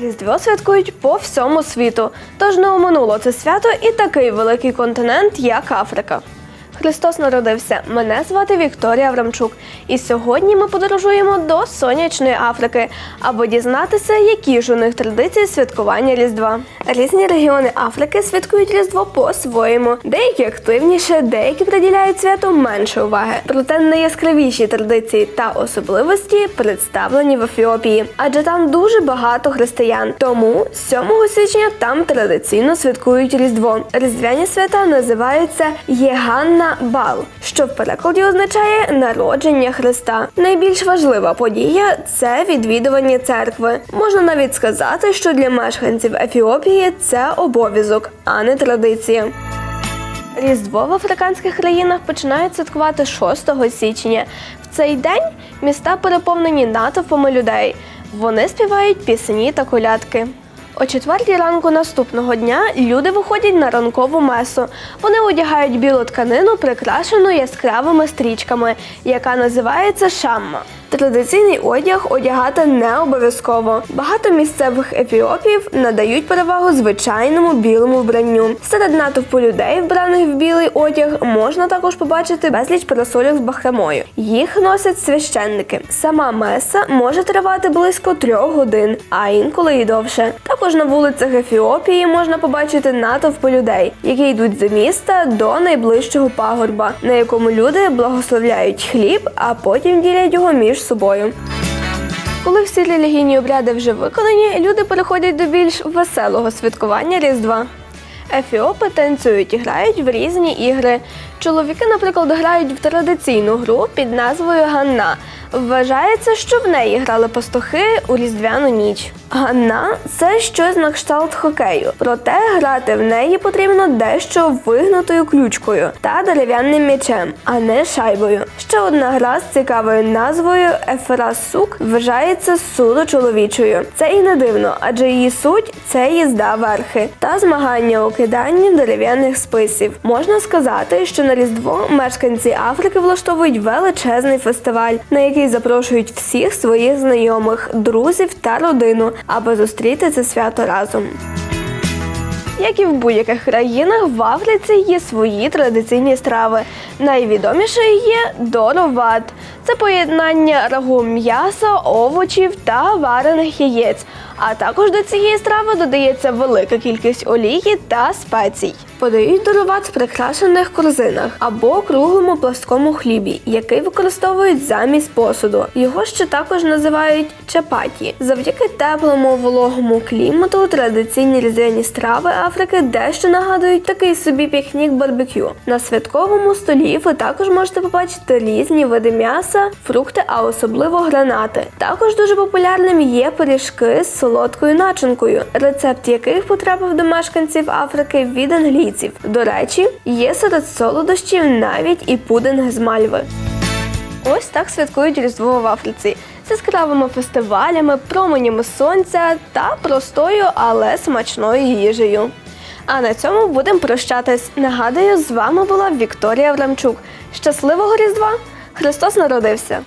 Різдво святкують по всьому світу, тож не оминуло це свято і такий великий континент, як Африка. Христос народився. Мене звати Вікторія Аврамчук. І сьогодні ми подорожуємо до сонячної Африки, аби дізнатися, які ж у них традиції святкування Різдва. Різні регіони Африки святкують Різдво по-своєму. Деякі активніше, деякі приділяють святу менше уваги. Проте найяскравіші традиції та особливості представлені в Ефіопії, адже там дуже багато християн. Тому 7 січня там традиційно святкують Різдво. Різдвяні свята називаються Єганна Бал, що в перекладі означає народження Христа. Найбільш важлива подія це відвідування церкви. Можна навіть сказати, що для мешканців Ефіопії це обов'язок, а не традиція. Різдво в африканських країнах починають святкувати 6 січня. В цей день міста переповнені натовпами людей. Вони співають пісні та колядки. О четвертій ранку наступного дня люди виходять на ранкову месу. Вони одягають білу тканину, прикрашену яскравими стрічками, яка називається шамма. Традиційний одяг одягати не обов'язково. Багато місцевих ефіопів надають перевагу звичайному білому вбранню. Серед натовпу людей, вбраних в білий одяг, можна також побачити безліч парасольок з бахромою. Їх носять священники. Сама меса може тривати близько трьох годин, а інколи і довше. Також на вулицях Ефіопії можна побачити натовпи людей, які йдуть з міста до найближчого пагорба, на якому люди благословляють хліб, а потім ділять його між собою. Коли всі релігійні обряди вже виконані, люди переходять до більш веселого святкування Різдва. Ефіопи танцюють і грають в різні ігри. Чоловіки, наприклад, грають в традиційну гру під назвою Ганна. Вважається, що в неї грали пастухи у різдвяну ніч. Ганна це щось на кшталт хокею, проте грати в неї потрібно дещо вигнутою ключкою та дерев'яним м'ячем, а не шайбою. Ще одна гра з цікавою назвою Еферасук вважається суто чоловічою. Це і не дивно, адже її суть це їзда верхи та змагання у киданні дерев'яних списів. Можна сказати, що на Різдво мешканці Африки влаштовують величезний фестиваль, на який запрошують всіх своїх знайомих, друзів та родину, аби зустріти це свято разом. Як і в будь-яких країнах, в Африці є свої традиційні страви. Найвідомішою є дороват. Це поєднання рагу м'яса, овочів та варених яєць. А також до цієї страви додається велика кількість олії та спецій. Подають дороват в прикрашених корзинах або круглому пласкому хлібі, який використовують замість посуду. Його ще також називають чапаті. Завдяки теплому вологому клімату традиційні різдвяні страви Африки дещо нагадують такий собі пікнік барбекю. На святковому столі ви також можете побачити різні види м'яса, фрукти, а особливо гранати. Також дуже популярним є пиріжки з солодкою начинкою, рецепт яких потрапив до мешканців Африки від англійців. До речі, є серед солодощів навіть і пудинг з мальви. Ось так святкують Різдво в Африці з яскравими фестивалями, променями сонця та простою, але смачною їжею. А на цьому будемо прощатись. Нагадую, з вами була Вікторія Врамчук. Щасливого Різдва! Христос народився!